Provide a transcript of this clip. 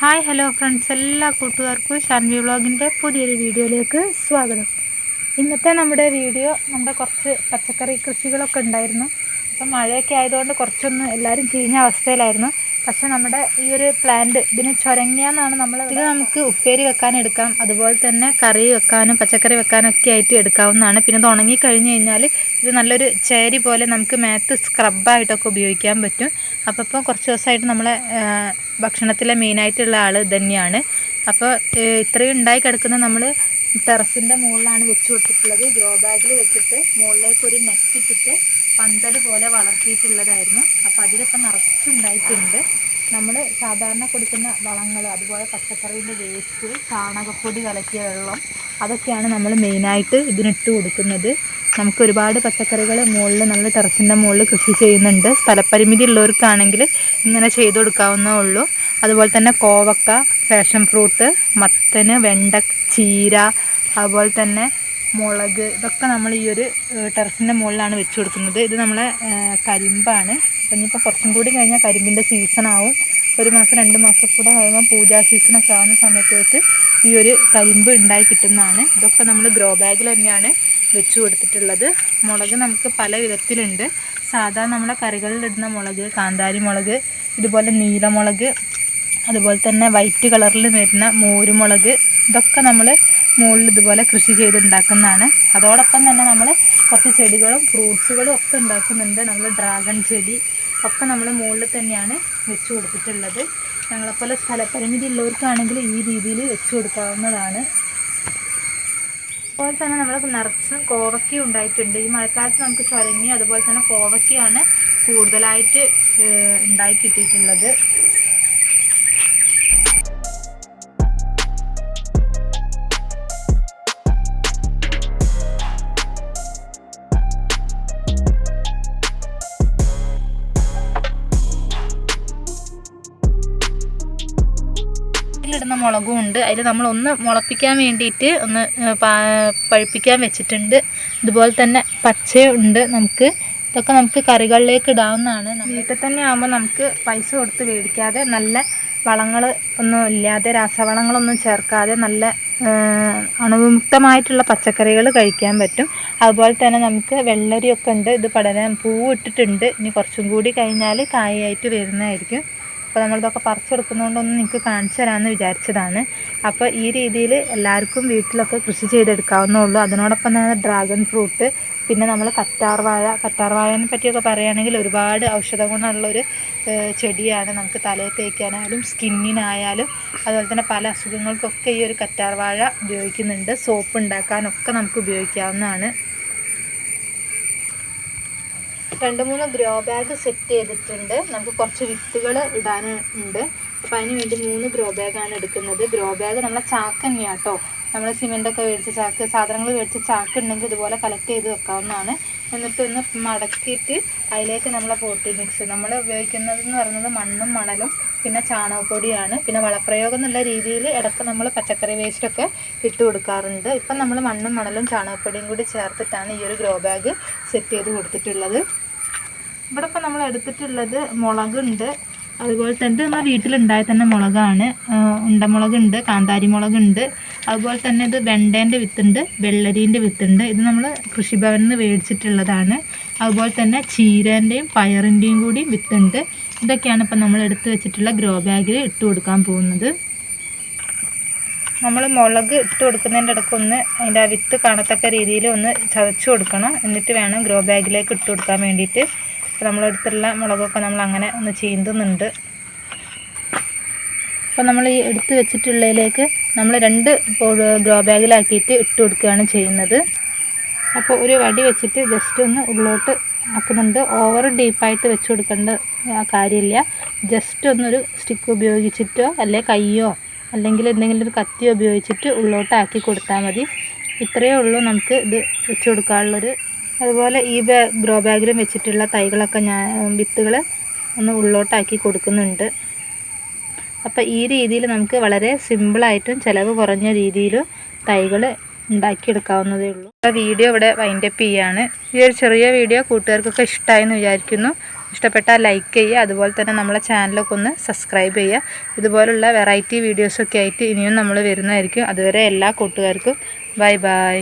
Hi hello friends എല്ലാ കൂട്ടുകാർക്കും ഷാൻവി വ്ളോഗിന്റെ പുതിയൊരു വീഡിയോയിലേക്ക് സ്വാഗതം. ഇന്നത്തെ നമ്മുടെ വീഡിയോ നമ്മുടെ കുറച്ച് പച്ചക്കറി കൃഷികളൊക്കെ ഉണ്ടായിരുന്നു. അപ്പം മഴയൊക്കെ ആയതുകൊണ്ട് കുറച്ചൊന്ന് എല്ലാവരും ചീഞ്ഞ അവസ്ഥയിലായിരുന്നു. പക്ഷെ നമ്മുടെ ഈ ഒരു പ്ലാന്റ് ഇതിന് ചൊരങ്ങിയെന്നാണ് നമ്മൾ ഇത് നമുക്ക് ഉപ്പേരി വെക്കാൻ എടുക്കാം. അതുപോലെ തന്നെ കറി വെക്കാനും പച്ചക്കറി വെക്കാനും ഒക്കെ ആയിട്ട് എടുക്കാവുന്നതാണ്. പിന്നെ ഇത് ഉണങ്ങി കഴിഞ്ഞ് കഴിഞ്ഞാൽ ഇത് നല്ലൊരു ചേരി പോലെ നമുക്ക് മേത്ത് സ്ക്രബായിട്ടൊക്കെ ഉപയോഗിക്കാൻ പറ്റും. അപ്പോൾ ഇപ്പോൾ കുറച്ച് ദിവസമായിട്ട് നമ്മളെ ഭക്ഷണത്തിലെ മെയിനായിട്ടുള്ള ആൾ തന്നെയാണ് അപ്പോൾ ഇത്രയും ഉണ്ടായി കിടക്കുന്ന നമ്മൾ ടെറസിന്റെ മുകളിലാണ് വെച്ച് കൊടുത്തിട്ടുള്ളത്. ഗ്രോ ബാഗിൽ വെച്ചിട്ട് മുകളിലേക്ക് ഒരു നെറ്റ് ഇട്ടിട്ട് പന്തൽ പോലെ വളർത്തിയിട്ടുള്ളതായിരുന്നു. അപ്പോൾ അതിലിപ്പോൾ നിറച്ചുണ്ടായിട്ടുണ്ട്. നമ്മൾ സാധാരണ കൊടുക്കുന്ന വളങ്ങൾ അതുപോലെ പച്ചക്കറീന്റെ വേസ്റ്റ് ചാണകപ്പൊടി കലക്കിയ വെള്ളം അതൊക്കെയാണ് നമ്മൾ മെയിനായിട്ട് ഇതിനിട്ട് കൊടുക്കുന്നത്. നമുക്ക് ഒരുപാട് പച്ചക്കറികൾ മുകളിൽ നമ്മൾ ടെറസിന്റെ മുകളിൽ കൃഷി ചെയ്യുന്നുണ്ട്. സ്ഥലപരിമിതി ഉള്ളവർക്കാണെങ്കിൽ ഇങ്ങനെ ചെയ്തു കൊടുക്കാവുന്നേ ഉള്ളൂ. അതുപോലെ തന്നെ കോവക്ക പാഷൻ ഫ്രൂട്ട് മത്തന് വെണ്ട ചീര അതുപോലെ തന്നെ മുളക് ഇതൊക്കെ നമ്മൾ ഈ ഒരു ടെറസിന്റെ മുകളിലാണ് വെച്ച് കൊടുക്കുന്നത്. ഇത് നമ്മളെ കരിമ്പാണ്. അപ്പം ഇനിയിപ്പോൾ കുറച്ചും കൂടി കഴിഞ്ഞാൽ കരിമ്പിന്റെ സീസണാവും ഒരു മാസം രണ്ട് മാസം കൂടെ കഴിയുമ്പോൾ പൂജാ സീസണൊക്കെ ആവുന്ന സമയത്തേക്ക് ഈ ഒരു കരിമ്പ് ഉണ്ടായി കിട്ടുന്നതാണ്. ഇതൊക്കെ നമ്മൾ ഗ്രോ ബാഗിൽ തന്നെയാണ് വെച്ച് കൊടുത്തിട്ടുള്ളത്. മുളക് നമുക്ക് പല വിധത്തിലുണ്ട്. സാധാരണ നമ്മളെ കറികളിലിടുന്ന മുളക് കാന്താരി മുളക് ഇതുപോലെ നീലമുളക് അതുപോലെ തന്നെ വൈറ്റ് കളറിൽ വരുന്ന മോരുമുളക് ഇതൊക്കെ നമ്മൾ മുകളിൽ ഇതുപോലെ കൃഷി ചെയ്തുണ്ടാക്കുന്നതാണ്. അതോടൊപ്പം തന്നെ നമ്മൾ കുറച്ച് ചെടികളും ഫ്രൂട്ട്സുകളും ഒക്കെ ഉണ്ടാക്കുന്നുണ്ട്. നമ്മൾ ഡ്രാഗൺ ചെടി ഒക്കെ നമ്മൾ മുകളിൽ തന്നെയാണ് വെച്ച് കൊടുത്തിട്ടുള്ളത്. ഞങ്ങളെപ്പോലെ സ്ഥലപരിമിതി ഉള്ളവർക്കാണെങ്കിൽ ഈ രീതിയിൽ വെച്ച് കൊടുക്കാവുന്നതാണ്. അതുപോലെ തന്നെ നമ്മൾ നിറച്ചും കോവയ്ക്ക ഉണ്ടായിട്ടുണ്ട്. ഈ മഴക്കാലത്ത് നമുക്ക് ചുരങ്ങി അതുപോലെ തന്നെ കോവയ്ക്കയാണ് കൂടുതലായിട്ട് ഉണ്ടായി കിട്ടിയിട്ടുള്ളത്. ഇടുന്ന മുളകും ഉണ്ട്. അതിൽ നമ്മൾ ഒന്ന് മുളപ്പിക്കാൻ വേണ്ടിയിട്ട് ഒന്ന് പഴുപ്പിക്കാൻ വെച്ചിട്ടുണ്ട്. ഇതുപോലെ തന്നെ പച്ചയുണ്ട് നമുക്ക്. ഇതൊക്കെ നമുക്ക് കറികളിലേക്ക് ഇടാവുന്നതാണ്. വീട്ടിൽ തന്നെ ആകുമ്പോൾ നമുക്ക് പൈസ കൊടുത്ത് മേടിക്കാതെ നല്ല വളങ്ങൾ ഒന്നും ഇല്ലാതെ രാസവളങ്ങളൊന്നും ചേർക്കാതെ നല്ല അണുവിമുക്തമായിട്ടുള്ള പച്ചക്കറികൾ കഴിക്കാൻ പറ്റും. അതുപോലെ തന്നെ നമുക്ക് വെള്ളരിയൊക്കെ ഉണ്ട്. ഇത് പടരാൻ പൂവ് ഇട്ടിട്ടുണ്ട്. ഇനി കുറച്ചും കൂടി കഴിഞ്ഞാൽ കായായിട്ട് വരുന്നതായിരിക്കും. അപ്പോൾ നമ്മളിതൊക്കെ പറിച്ചെടുക്കുന്നതുകൊണ്ടൊന്ന് നിങ്ങൾക്ക് കാണിച്ചു തരാമെന്ന് വിചാരിച്ചതാണ്. അപ്പോൾ ഈ രീതിയിൽ എല്ലാവർക്കും വീട്ടിലൊക്കെ കൃഷി ചെയ്തെടുക്കാവുന്നേ ഉള്ളൂ അതിനോടൊപ്പം തന്നെ ഡ്രാഗൺ ഫ്രൂട്ട് പിന്നെ നമ്മൾ കറ്റാർവാഴ കറ്റാർവാഴനെ കറ്റാർ വാഴനെ പറ്റിയൊക്കെ പറയുകയാണെങ്കിൽ ഒരുപാട് ഔഷധ ഗുണമുള്ളൊരു ചെടിയാണ് നമുക്ക് തലയിൽ തേക്കാനായാലും സ്കിന്നിനായാലും അതുപോലെ തന്നെ പല അസുഖങ്ങൾക്കൊക്കെ ഈ ഒരു കറ്റാർവാഴ ഉപയോഗിക്കുന്നുണ്ട്. സോപ്പ് ഉണ്ടാക്കാനൊക്കെ നമുക്ക് ഉപയോഗിക്കാവുന്നതാണ്. രണ്ട് മൂന്ന് ഗ്രോ ബാഗ് സെറ്റ് ചെയ്തിട്ടുണ്ട്. നമുക്ക് കുറച്ച് വിത്തുകൾ ഇടാനുണ്ട്. അപ്പം അതിന് വേണ്ടി മൂന്ന് ഗ്രോ ബാഗാണ് എടുക്കുന്നത്. ഗ്രോ ബാഗ് നമ്മളെ ചാക്ക് തന്നെയാണ് കേട്ടോ നമ്മൾ സിമെന്റൊക്കെ മേടിച്ച ചാക്ക് സാധനങ്ങൾ മേടിച്ച ചാക്ക് ഉണ്ടെങ്കിൽ ഇതുപോലെ കളക്ട് ചെയ്ത് വെക്കാവുന്നതാണ്. എന്നിട്ട് ഒന്ന് മടക്കിയിട്ട് അതിലേക്ക് നമ്മളെ പോട്ടി മിക്സ് നമ്മൾ ഉപയോഗിക്കുന്നത് എന്ന് പറയുന്നത് മണ്ണും മണലും പിന്നെ ചാണകപ്പൊടിയാണ്. പിന്നെ വളപ്രയോഗം എന്നുള്ള രീതിയിൽ ഇടയ്ക്ക് നമ്മൾ പച്ചക്കറി വേസ്റ്റൊക്കെ ഇട്ട് കൊടുക്കാറുണ്ട്. ഇപ്പം നമ്മൾ മണ്ണും മണലും ചാണകപ്പൊടിയും കൂടി ചേർത്തിട്ടാണ് ഈ ഒരു ഗ്രോ ബാഗ് സെറ്റ് ചെയ്ത് കൊടുത്തിട്ടുള്ളത്. ഇപ്പം നമ്മൾ എടുത്തിട്ടുള്ളത് മുളകുണ്ട്. അതുപോലെ തന്നെ നമ്മൾ വീട്ടിലുണ്ടായ തന്നെ മുളകാണ്. ഉണ്ടമുളകുണ്ട് കാന്താരി മുളകുണ്ട് അതുപോലെ തന്നെ ഇത് വെണ്ടേന്റെ വിത്തുണ്ട് വെള്ളരീന്റെ വിത്തുണ്ട്. ഇത് നമ്മൾ കൃഷിഭവനിൽ നിന്ന് മേടിച്ചിട്ടുള്ളതാണ്. അതുപോലെ തന്നെ ചീരേന്റെയും പയറിന്റെയും കൂടി വിത്തുണ്ട്. ഇതൊക്കെയാണ് ഇപ്പം നമ്മൾ എടുത്ത് വെച്ചിട്ടുള്ള ഗ്രോ ബാഗിൽ ഇട്ട് കൊടുക്കാൻ പോകുന്നത്. നമ്മൾ മുളക് ഇട്ട് കൊടുക്കുന്നതിന്റെ ഇടയ്ക്ക് ഒന്ന് അതിന്റെ ആ വിത്ത് കാണത്തക്ക രീതിയിൽ ഒന്ന് ചതച്ച് കൊടുക്കണം. എന്നിട്ട് വേണം ഗ്രോ ബാഗിലേക്ക് ഇട്ട് കൊടുക്കാൻ വേണ്ടിയിട്ട്. അപ്പോൾ നമ്മളെടുത്തുള്ള മുളകൊക്കെ നമ്മൾ അങ്ങനെ ഒന്ന് ചീന്തുന്നുണ്ട്. അപ്പോൾ നമ്മൾ ഈ എടുത്ത് വെച്ചിട്ടുള്ളതിലേക്ക് നമ്മൾ രണ്ട് ഗ്രോ ബാഗിലാക്കിയിട്ട് ഇട്ട് കൊടുക്കുകയാണ് ചെയ്യുന്നത്. അപ്പോൾ ഒരു വടി വെച്ചിട്ട് ജസ്റ്റ് ഒന്ന് ഉള്ളോട്ട് ആക്കുന്നുണ്ട്. ഓവർ ഡീപ്പായിട്ട് വെച്ച് കൊടുക്കേണ്ട കാര്യമില്ല. ജസ്റ്റ് ഒന്നൊരു സ്റ്റിക്ക് ഉപയോഗിച്ചിട്ടോ അല്ലെ കയ്യോ അല്ലെങ്കിൽ എന്തെങ്കിലും ഒരു കത്തിയോ ഉപയോഗിച്ചിട്ട് ഉള്ളോട്ടാക്കി കൊടുത്താൽ മതി. ഇത്രയേ ഉള്ളൂ നമുക്ക് ഇത് വെച്ച് കൊടുക്കാനുള്ളൊരു അതുപോലെ ഈ ഗ്രോ ബാഗിലും വെച്ചിട്ടുള്ള തൈകളൊക്കെ ഞാൻ വിത്തുകൾ ഒന്ന് ഉള്ളോട്ടാക്കി കൊടുക്കുന്നുണ്ട്. അപ്പോൾ ഈ രീതിയിൽ നമുക്ക് വളരെ സിമ്പിളായിട്ടും ചിലവ് കുറഞ്ഞ രീതിയിലും തൈകൾ ഉണ്ടാക്കിയെടുക്കാവുന്നതേ ഉള്ളൂ. വീഡിയോ ഇവിടെ വൈൻഡപ്പ് ചെയ്യാണ്. ഈ ഒരു ചെറിയ വീഡിയോ കൂട്ടുകാർക്കൊക്കെ ഇഷ്ടമായെന്ന് വിചാരിക്കുന്നു. ഇഷ്ടപ്പെട്ടാൽ ലൈക്ക് ചെയ്യുക. അതുപോലെ തന്നെ നമ്മളെ ചാനലൊക്കെ ഒന്ന് സബ്സ്ക്രൈബ് ചെയ്യുക. ഇതുപോലുള്ള വെറൈറ്റി വീഡിയോസൊക്കെ ആയിട്ട് ഇനിയും നമ്മൾ വരുന്നതായിരിക്കും. അതുവരെ എല്ലാ കൂട്ടുകാർക്കും ബൈ ബൈ